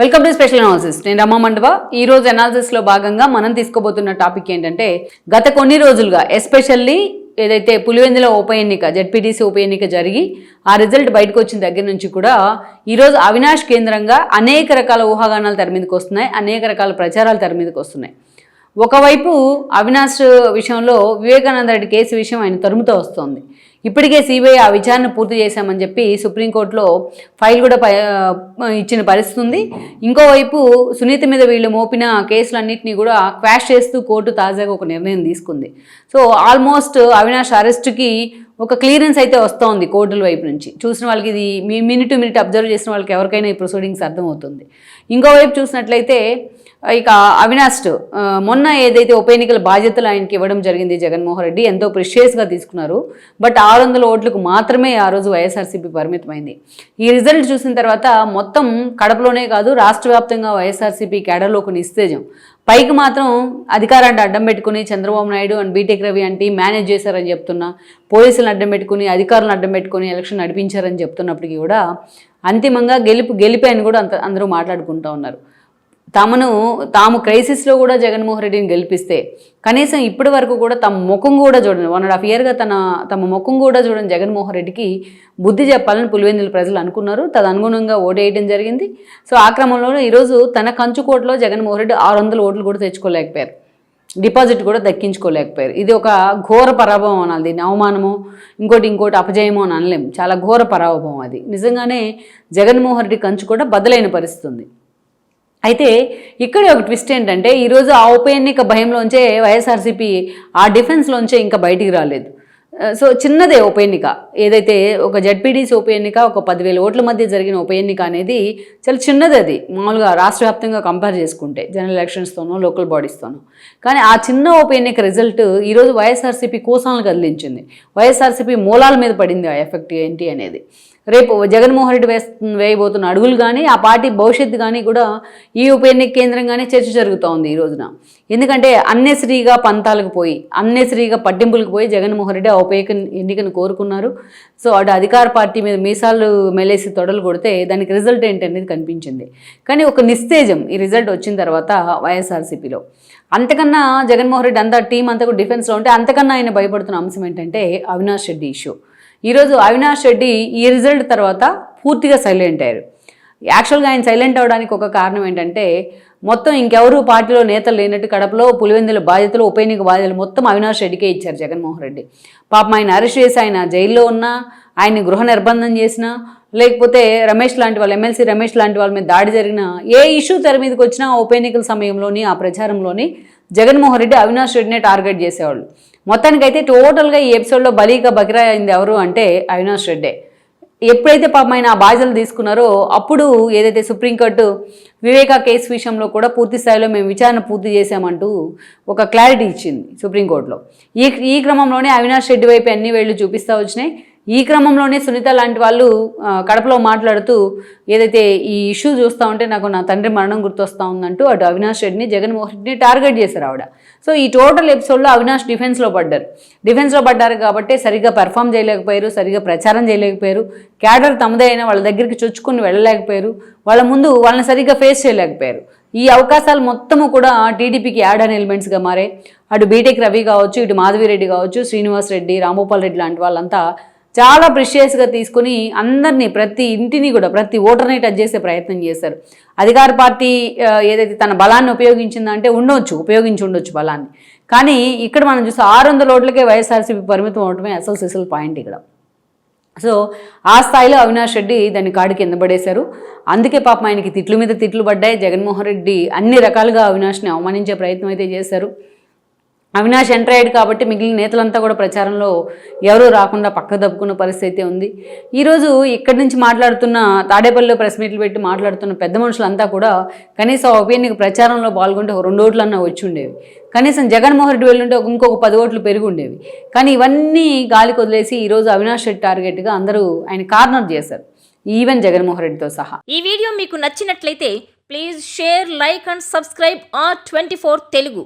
Welcome to special analysis నేను రమా మండవ. ఈ రోజు అనాలిసిస్లో భాగంగా మనం తీసుకోబోతున్న టాపిక్ ఏంటంటే గత కొన్ని రోజులుగా ఎస్పెషల్లీ ఏదైతే పులివెందుల ఉప ఎన్నిక జడ్పీటీసీ ఉప ఎన్నిక జరిగి ఆ రిజల్ట్ బయటకు వచ్చిన దగ్గర నుంచి కూడా ఈరోజు అవినాష్ కేంద్రంగా అనేక రకాల ఊహాగానాలు తెర మీదకి వస్తున్నాయి అనేక రకాల ప్రచారాలు తెర మీదకి వస్తున్నాయి. ఒకవైపు అవినాష్ విషయంలో వివేకానంద రెడ్డి కేసు విషయం ఆయన తరుముతూ వస్తోంది. ఇప్పటికే సిబిఐ ఆ విచారణ పూర్తి చేశామని చెప్పి సుప్రీంకోర్టులో ఫైల్ కూడా ఇచ్చిన పరిస్థితి ఉంది. ఇంకోవైపు సునీత మీద వీళ్ళు మోపిన కేసులన్నింటినీ కూడా క్వాష్ చేస్తూ కోర్టు తాజాగా ఒక నిర్ణయం తీసుకుంది. సో ఆల్మోస్ట్ అవినాష్ అరెస్ట్కి ఒక క్లియరెన్స్ అయితే వస్తోంది కోర్టుల వైపు నుంచి. చూసిన వాళ్ళకి ఇది మీ మినిట్ మినిట్ అబ్జర్వ్ చేసిన వాళ్ళకి ఎవరికైనా ఈ ప్రొసీడింగ్స్ అర్థమవుతుంది. ఇంకోవైపు చూసినట్లయితే ఇక అవినాష్ మొన్న ఏదైతే ఉప ఎన్నికల బాధ్యతలు ఆయనకి ఇవ్వడం జరిగింది జగన్మోహన్ రెడ్డి ఎంతో ప్రిషియస్గా తీసుకున్నారు. బట్ ఆరు వందల ఓట్లకు మాత్రమే ఆ రోజు వైఎస్ఆర్సీపీ పరిమితమైంది. ఈ రిజల్ట్ చూసిన తర్వాత మొత్తం కడపలోనే కాదు రాష్ట్ర వ్యాప్తంగా వైఎస్ఆర్సీపీ కేడర్లో కొన్ని నిస్తేజం. పైకి మాత్రం అధికారాన్ని అడ్డం పెట్టుకుని చంద్రబాబు నాయుడు అండ్ బీటెక్ రవి అంటే మేనేజ్ చేశారని చెప్తున్నా పోలీసులను అడ్డం పెట్టుకుని అధికారులను అడ్డం పెట్టుకుని ఎలక్షన్ నడిపించారని చెప్తున్నప్పటికీ కూడా అంతిమంగా గెలుపు గెలిపే అని కూడా అంత అందరూ మాట్లాడుకుంటూ ఉన్నారు. తమను తాము క్రైసిస్లో కూడా జగన్మోహన్ రెడ్డిని గెలిపిస్తే కనీసం ఇప్పటి వరకు కూడా తమ ముఖం కూడా చూడండి వన్ అండ్ హాఫ్ ఇయర్గా తన తమ ముఖం కూడా చూడండి జగన్మోహన్ రెడ్డికి బుద్ధి చెప్పాలని పులివెందుల ప్రజలు అనుకున్నారు. తదనుగుణంగా ఓటేయడం జరిగింది. సో ఆ క్రమంలోనే ఈరోజు తన కంచుకోటలో జగన్మోహన్ రెడ్డి ఆరు వందల ఓట్లు కూడా తెచ్చుకోలేకపోయారు. డిపాజిట్ కూడా దక్కించుకోలేకపోయారు. ఇది ఒక ఘోర పరాభవం అనాలి. దీన్ని అవమానము ఇంకోటి ఇంకోటి అపజయము అని అనలేము చాలా ఘోర పరాభవం అది. నిజంగానే జగన్మోహన్ రెడ్డి కంచు కూడా బద్దలైన పరిస్థితి అయితే ఇక్కడే ఒక ట్విస్ట్ ఏంటంటే ఈరోజు ఆ ఉప ఎన్నిక భయంలోంచే వైఎస్ఆర్సీపీ ఆ డిఫెన్స్లోంచే ఇంకా బయటికి రాలేదు. సో చిన్నదే ఉప ఎన్నిక. ఏదైతే ఒక జడ్పీడీసీ ఉప ఎన్నిక ఒక పదివేల ఓట్ల మధ్య జరిగిన ఉప ఎన్నిక అనేది చాలా చిన్నది అది. మామూలుగా రాష్ట్ర వ్యాప్తంగా కంపేర్ చేసుకుంటే జనరల్ ఎలక్షన్స్తోనో లోకల్ బాడీస్తోనో కానీ ఆ చిన్న ఉప ఎన్నిక రిజల్ట్ ఈరోజు వైఎస్ఆర్సీపీ కోసాలను కదిలించింది. వైఎస్ఆర్సీపీ మూలాల మీద పడింది ఆ ఎఫెక్ట్ ఏంటి అనేది. రేపు జగన్మోహన్ రెడ్డి వేస్తు వేయబోతున్న అడుగులు కానీ ఆ పార్టీ భవిష్యత్తు కానీ కూడా ఈ ఉప ఎన్నిక కేంద్రంగానే చర్చ జరుగుతూ ఉంది ఈ రోజున. ఎందుకంటే అన్నెసరీగా పంతాలకు పోయి అన్నెసరీగా పట్టింపులకు పోయి జగన్మోహన్ రెడ్డి ఆ ఉప ఎన్నికను కోరుకున్నారు. సో అటు అధికార పార్టీ మీద మీసాలు మెలేసి తొడలు కొడితే దానికి రిజల్ట్ ఏంటి అనేది కనిపించింది. కానీ ఒక నిస్తేజం ఈ రిజల్ట్ వచ్చిన తర్వాత వైఎస్ఆర్సీపీలో. అంతకన్నా జగన్మోహన్ రెడ్డి అంతా టీం అంతా కూడా డిఫెన్స్లో ఉంటే అంతకన్నా ఆయన భయపడుతున్న అంశం ఏంటంటే అవినాష్ రెడ్డి ఇష్యూ. ఈరోజు అవినాష్ రెడ్డి ఈ రిజల్ట్ తర్వాత పూర్తిగా సైలెంట్ అయ్యారు. యాక్చువల్గా ఆయన సైలెంట్ అవడానికి ఒక కారణం ఏంటంటే మొత్తం ఇంకెవరు పార్టీలో నేతలు లేనట్టు కడపలో పులివెందుల బాధ్యతలు ఉప ఎన్నిక బాధ్యతలు మొత్తం అవినాష్ రెడ్డికే ఇచ్చారు జగన్మోహన్ రెడ్డి. పాపం ఆయన అరెస్ట్ చేసి ఆయన జైల్లో ఉన్నా ఆయన్ని గృహ నిర్బంధం చేసినా లేకపోతే రమేష్ లాంటి వాళ్ళు ఎమ్మెల్సీ రమేష్ లాంటి వాళ్ళ మీద దాడి జరిగిన ఏ ఇష్యూ తెర మీదకి వచ్చినా ఆ ఉప ఎన్నికల సమయంలోని ఆ ప్రచారంలోని జగన్మోహన్ రెడ్డి అవినాష్ రెడ్డినే టార్గెట్ చేసేవాళ్ళు. మొత్తానికైతే టోటల్గా ఈ ఎపిసోడ్లో బలీగా బకిరా అయింది ఎవరు అంటే అవినాష్ రెడ్డే. ఎప్పుడైతే పాపం ఆయన ఆ బాధ్యతలు తీసుకున్నారో అప్పుడు ఏదైతే సుప్రీంకోర్టు వివేకా కేసు విషయంలో కూడా పూర్తి స్థాయిలో మేము విచారణ పూర్తి చేశామంటూ ఒక క్లారిటీ ఇచ్చింది సుప్రీంకోర్టులో ఈ ఈ క్రమంలోనే అవినాష్ రెడ్డి వైపు అన్ని వేళ్ళు చూపిస్తూ వచ్చినాయి. ఈ క్రమంలోనే సునీత లాంటి వాళ్ళు కడపలో మాట్లాడుతూ ఏదైతే ఈ ఇష్యూ చూస్తూ ఉంటే నాకు నా తండ్రి మరణం గుర్తొస్తా ఉందంటూ అటు అవినాష్ రెడ్డిని జగన్మోహన్ రెడ్డిని టార్గెట్ చేశారు ఆవిడ. సో ఈ టోటల్ ఎపిసోడ్లో అవినాష్ డిఫెన్స్లో పడ్డారు. డిఫెన్స్లో పడ్డారు కాబట్టి సరిగ్గా పెర్ఫామ్ చేయలేకపోయారు సరిగ్గా ప్రచారం చేయలేకపోయారు. క్యాడర్ తమదే వాళ్ళ దగ్గరికి చొచ్చుకుని వెళ్ళలేకపోయారు. వాళ్ళ ముందు వాళ్ళని సరిగ్గా ఫేస్ చేయలేకపోయారు. ఈ అవకాశాలు మొత్తము కూడా టీడీపీకి యాడ్ అని ఎలిమెంట్స్గా మారే అటు బీటెక్ రవి కావచ్చు ఇటు మాధవిరెడ్డి కావచ్చు శ్రీనివాస్ రెడ్డి రామగోపాల్ రెడ్డి లాంటి వాళ్ళంతా చాలా ప్రిషియస్గా తీసుకుని అందరినీ ప్రతి ఇంటిని కూడా ప్రతి ఓటర్ని టచ్ చేసే ప్రయత్నం చేశారు. అధికార పార్టీ ఏదైతే తన బలాన్ని ఉపయోగించిందంటే ఉండొచ్చు ఉపయోగించి ఉండొచ్చు బలాన్ని. కానీ ఇక్కడ మనం చూస్తే ఆరు వందల ఓట్లకే వైఎస్ఆర్సీపీ పరిమితం అవడమే అసలు సిసల్ పాయింట్ ఇక్కడ. సో ఆ స్థాయిలో అవినాష్ రెడ్డి దాన్ని కాడి కింద పడేశారు. అందుకే పాపం ఆయనకి తిట్ల మీద తిట్లు పడ్డాయి. జగన్మోహన్ రెడ్డి అన్ని రకాలుగా అవినాష్ని అవమానించే ప్రయత్నం అయితే చేశారు. అవినాష్ ఎంటర్ అయ్యాడు కాబట్టి మిగిలిన నేతలంతా కూడా ప్రచారంలో ఎవరూ రాకుండా పక్క దప్పుకున్న పరిస్థితి అయితే ఉంది. ఈరోజు ఇక్కడి నుంచి మాట్లాడుతున్న తాడేపల్లిలో ప్రెస్ మీట్లు పెట్టి మాట్లాడుతున్న పెద్ద మనుషులంతా కూడా కనీసం ఒక ఎన్నిక ప్రచారంలో పాల్గొంటే ఒక రెండు ఓట్లన్నా వచ్చి ఉండేవి కనీసం జగన్మోహన్ రెడ్డి వెళ్ళుంటే ఇంకొక పది ఓట్లు పెరిగి ఉండేవి కానీ ఇవన్నీ గాలి కొదిలేసి ఈరోజు అవినాష్ రెడ్డి టార్గెట్గా అందరూ ఆయన కార్నర్ చేశారు. ఈవెన్ జగన్మోహన్ రెడ్డితో సహా. ఈ వీడియో మీకు నచ్చినట్లయితే please share like and subscribe R twenty Telugu.